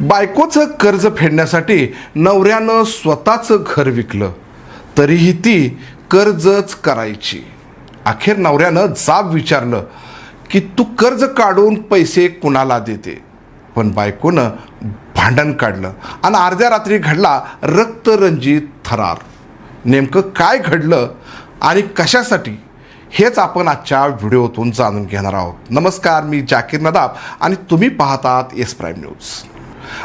बायकोचं कर्ज फेडण्यासाठी नवऱ्यानं स्वतःचं घर विकलं. तरीही ती कर्जच करायची. अखेर नवऱ्यानं जाब विचारलं की तू कर्ज काढून पैसे कुणाला देते? पण बायकोनं भांडण काढलं आणि अर्ध्या रात्री घडला रक्तरंजित थरार. नेमकं काय घडलं आणि कशासाठी हेच आपण आजच्या व्हिडिओतून जाणून घेणार आहोत. नमस्कार मी जाकीर नदाब आणि तुम्ही पाहतात एस प्राईम न्यूज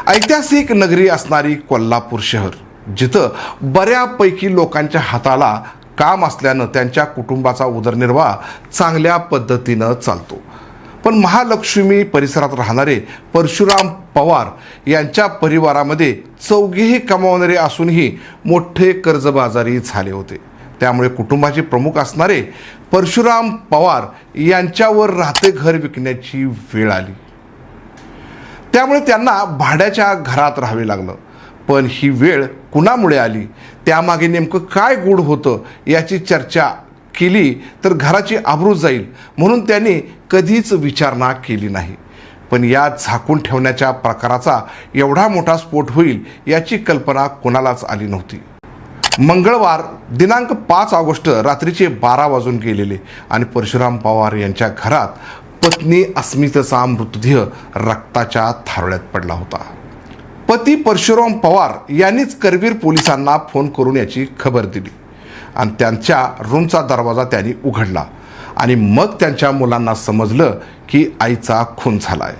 ऐतिहासिक नगरी असणारी कोल्हापूर शहर जिथं बऱ्यापैकी लोकांच्या हाताला काम असल्यानं त्यांच्या कुटुंबाचा उदरनिर्वाह चांगल्या पद्धतीनं चालतो. पण महालक्ष्मी परिसरात राहणारे परशुराम पवार यांच्या परिवारामध्ये चौघेही कमावणारे असूनही मोठे कर्जबाजारी झाले होते. त्यामुळे कुटुंबाचे प्रमुख असणारे परशुराम पवार यांच्यावर राहते घर विकण्याची वेळ आली. त्यामुळे त्यांना भाड्याच्या घरात राहावे लागलं. पण ही वेळ कुणामुळे आली? त्यामागे नेमकं काय गूढ होतं? याची चर्चा केली तर घराची आबरू जाईल म्हणून त्यांनी कधीच विचारणा केली नाही. पण या झाकून ठेवण्याच्या प्रकाराचा एवढा मोठा स्फोट होईल याची कल्पना कोणालाच आली नव्हती. मंगळवार दिनांक पाच ऑगस्ट रात्रीचे बारा वाजून गेलेले आणि परशुराम पवार यांच्या घरात पत्नी अस्मितेचा मृतदेह रक्ताच्या थारोळ्यात पडला होता. पती परशुराम पवार यांनीच करवीर पोलिसांना फोन करून याची खबर दिली आणि त्यांच्या रूमचा दरवाजा त्यांनी उघडला आणि मग त्यांच्या मुलांना समजलं की आईचा खून झाला आहे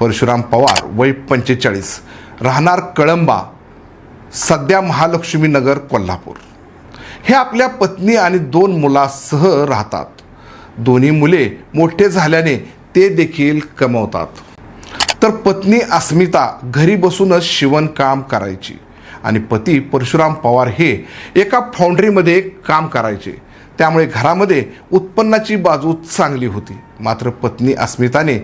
परशुराम पवार वय पंचेचाळीस राहणार कळंबा सध्या महालक्ष्मी नगर कोल्हापूर. हे आपल्या पत्नी आणि दोन मुलासह राहतात. दोन्ही मुले मोठे झाल्याने ते देखील कमवतात. तर पत्नी अस्मिता घरी बसूनच शिवणकाम करायची आणि पती परशुराम पवार हे एका फाउंड्रीमध्ये काम करायचे. त्यामुळे घरामध्ये उत्पन्नाची बाजू चांगली होती. मात्र पत्नी अस्मिताने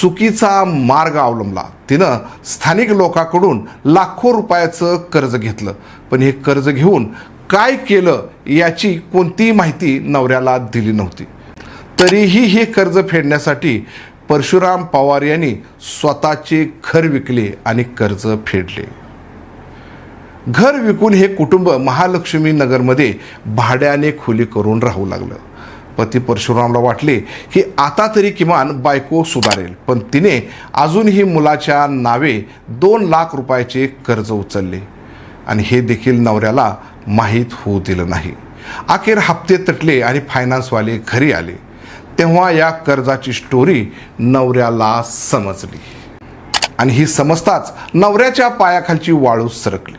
चुकीचा मार्ग अवलंबला. तिनं स्थानिक लोकांकडून लाखो रुपयाचं कर्ज घेतलं. पण हे कर्ज घेऊन काय केलं याची कोणतीही माहिती नवऱ्याला दिली नव्हती. तरीही हे कर्ज फेडण्यासाठी परशुराम पवार यांनी स्वतःचे घर विकले आणि कर्ज फेडले. घर विकून हे कुटुंब महालक्ष्मी नगरमध्ये भाड्याने खोली करून राहू लागलं. पती परशुरामला वाटले की आता तरी किमान बायको सुधारेल पण तिने अजूनही मुलाच्या नावे दोन लाख रुपयाचे कर्ज उचलले आणि हे देखील नवऱ्याला माहीत होऊ दिलं नाही. अखेर हप्ते तटले आणि फायनान्सवाले घरी आले. तेव्हा या कर्जाची स्टोरी नवऱ्याला समजली. आणि ही समजताच नवऱ्याच्या पायाखालची वाळू सरकली.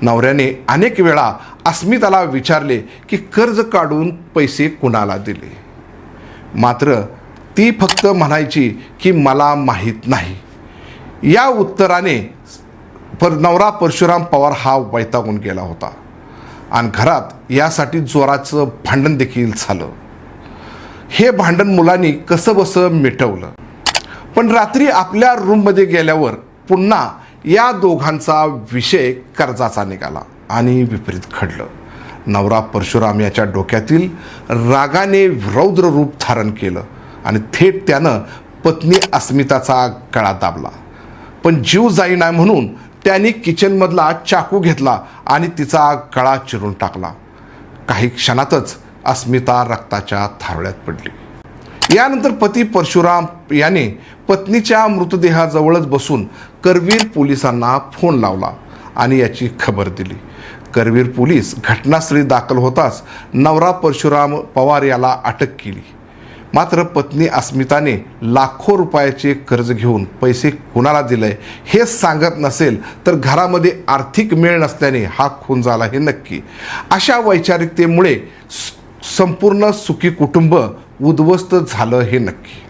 नवऱ्याने अनेक वेळा अस्मिताला विचारले की कर्ज काढून पैसे कुणाला दिले? मात्र ती फक्त म्हणायची की मला माहीत नाही. या उत्तराने पर नवरा परशुराम पवार हा वैतागून गेला होता. आणि घरात यासाठी जोराचं भांडण देखील झालं. हे भांडण मुलांनी कसं बसं मिटवलं? पण रात्री आपल्या रूममध्ये गेल्यावर पुन्हा या दोघांचा विषय कर्जाचा निघाला आणि विपरीत घडलं. नवरा परशुराम याच्या डोक्यातील रागाने रौद्र रूप धारण केलं आणि थेट त्यानं पत्नी अस्मिताचा गळा दाबला. पण जीव जाईना म्हणून त्याने किचनमधला चाकू घेतला आणि तिचा गळा चिरून टाकला. काही क्षणातच अस्मिता रक्ताच्या थारोळ्यात पडली. यानंतर पती परशुराम याने पत्नीच्या मृतदेहाजवळच बसून करवीर पोलिसांना फोन लावला आणि याची खबर दिली. करवीर पोलीस घटनास्थळी दाखल होताच नवरा परशुराम पवार याला अटक केली. मात्र पत्नी अस्मिताने लाखो रुपयाचे कर्ज घेऊन पैसे कुणाला दिले हे सांगत नसेल तर घरामध्ये आर्थिक मेळ नसल्याने हा खून झाला हे नक्की. अशा वैचारिकतेमुळे संपूर्ण सुखी कुटुंब उद्ध्वस्त झालं हे नक्की.